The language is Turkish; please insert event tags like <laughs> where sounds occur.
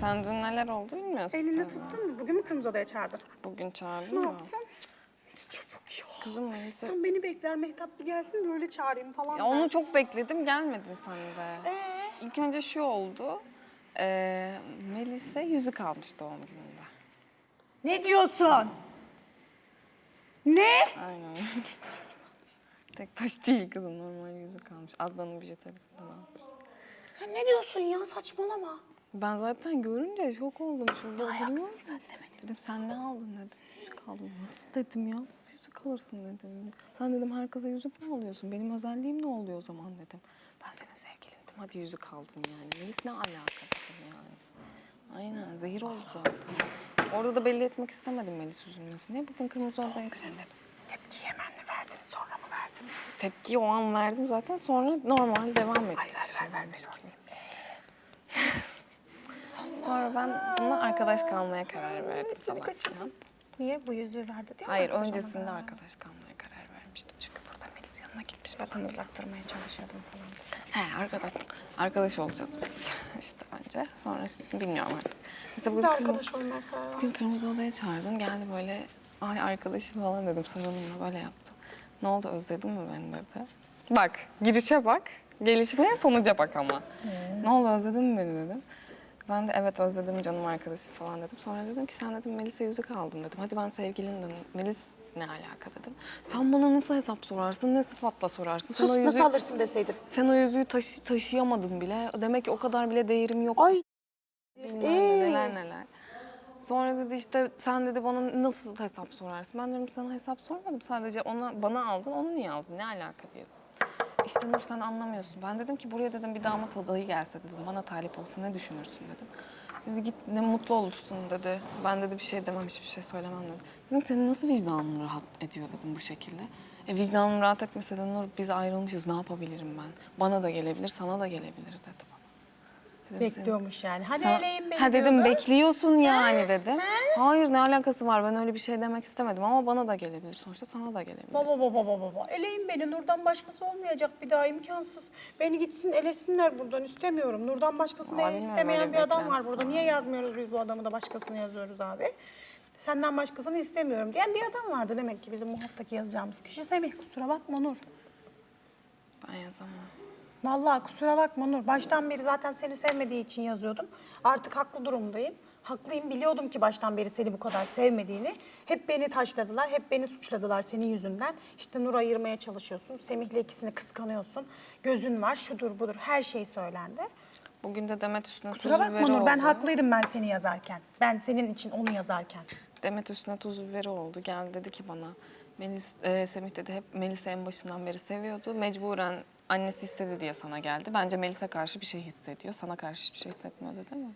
Sen dün neler oldu bilmiyorsun. Tabii. tuttun mu? Bugün mü kırmızı odaya çağırdın? Bugün çağırdın Ne mı? yaptın? Çabuk ya. Kızım Melisa. Sen beni bekler Mehtap bir gelsin de öyle çağırayım falan. Ya onu çok bekledim gelmedin sen de. Ee? İlk önce şu oldu. Ee, Melis'e yüzük almış doğum gününde. Ne diyorsun? Ne? Aynen. <laughs> Tek taş değil kızım normal yüzük almış. Adnan'ın bijuterisinden almış. Ya ne diyorsun ya saçmalama. Ben zaten görünce şok oldum. Şurada Ayaksın sen demedin. Dedim sen ne aldın dedim. Yüzük aldım. Nasıl dedim ya? Nasıl yüzük alırsın dedim. Sen dedim herkese yüzük mü alıyorsun? Benim özelliğim ne oluyor o zaman dedim. Ben senin sevgilindim. Hadi yüzük aldın yani. Melis ne alaka dedim yani. Aynen zehir oldu zaten. Orada da belli etmek istemedim Melis üzülmesini. Bugün kırmızı odaya çıktım. Tepki hemen mi verdin sonra mı verdin? Tepkiyi o an verdim zaten sonra normal devam ettim. Hayır ver ver ver ben oynayayım. Sonra ben bununla arkadaş kalmaya karar verdim. Seni salak kaçırdım. Niye bu yüzüğü verdi diye Hayır öncesinde olmadan? arkadaş kalmaya karar vermiştim. Çünkü burada Melis yanına gitmiş Ben falan. uzak durmaya çalışıyordum falan. He arkadaş, arkadaş olacağız biz <laughs> işte önce. Sonrasını bilmiyorum artık. Mesela bugün, kırmızı, arkadaş olmaya karar bugün kırmızı odaya çağırdım. Geldi böyle ay arkadaşım falan dedim sarılımla böyle yaptım. Ne oldu özledin mi beni dedi. Bak girişe bak. Gelişmeye sonuca bak ama. Ne oldu özledin mi beni dedim. Ben de evet özledim canım arkadaşım falan dedim. Sonra dedim ki sen dedim Melis'e yüzük aldın dedim. Hadi ben sevgilindim. Melis ne alaka dedim. Sen bana nasıl hesap sorarsın, ne sıfatla sorarsın? Sen Sus o nasıl yüzüğü- alırsın deseydin. sen o yüzüğü taşı- taşıyamadın bile. Demek ki o kadar bile değerim yok. Ay. Bilmem Ee? ne, neler neler. Sonra dedi işte sen dedi bana nasıl hesap sorarsın? Ben dedim sana hesap sormadım. Sadece ona bana aldın, onu niye aldın? Ne alaka diye. İşte Nur sen anlamıyorsun. Ben dedim ki buraya dedim bir damat adayı gelse dedim. Bana talip olsa ne düşünürsün dedim. Dedi git ne mutlu olursun dedi. Ben dedi bir şey demem, hiçbir şey söylemem dedi. Dedim senin nasıl vicdanın rahat ediyor dedim bu şekilde. E vicdanım rahat etmese de Nur biz ayrılmışız ne yapabilirim ben? Bana da gelebilir, sana da gelebilir. Dedim, Bekliyormuş yani. Hadi Sana- eleyin beni Ha dedim diyordu. bekliyorsun yani dedim. Hayır ne alakası var ben öyle bir şey demek istemedim ama bana da gelebilir sonuçta sana da gelebilir. Baba baba baba baba. Eleyin beni. Nur'dan başkası olmayacak bir daha imkansız. Beni gitsin elesinler buradan istemiyorum. Nur'dan başkasını bilmiyorum, istemeyen öyle bir adam var beklentisi burada. var. Niye yazmıyoruz biz bu adamı da başkasını yazıyoruz abi? Senden başkasını istemiyorum diyen bir adam vardı demek ki bizim bu haftaki yazacağımız kişi. Semih kusura bakma Nur. Ben yazamam. Vallahi kusura bakma Nur. Baştan beri zaten seni sevmediği için yazıyordum. Artık haklı durumdayım. Haklıyım biliyordum ki baştan beri seni bu kadar sevmediğini. Hep beni taşladılar, hep beni suçladılar senin yüzünden. İşte Nur ayırmaya çalışıyorsun. Semih'le ikisini kıskanıyorsun. Gözün var, şudur budur her şey söylendi. Bugün de Demet üstüne Kusura tuz bakma biberi Nur, ben oldu. haklıydım ben seni yazarken. Ben senin için onu yazarken. Demet üstüne tuz biberi oldu. Geldi dedi ki bana Melis, e, Semih dedi hep Melis'i en başından beri seviyordu. Mecburen annesi istedi diye sana geldi. Bence Melis'e karşı bir şey hissediyor. Sana karşı hiçbir şey hissetmiyor dedi mi?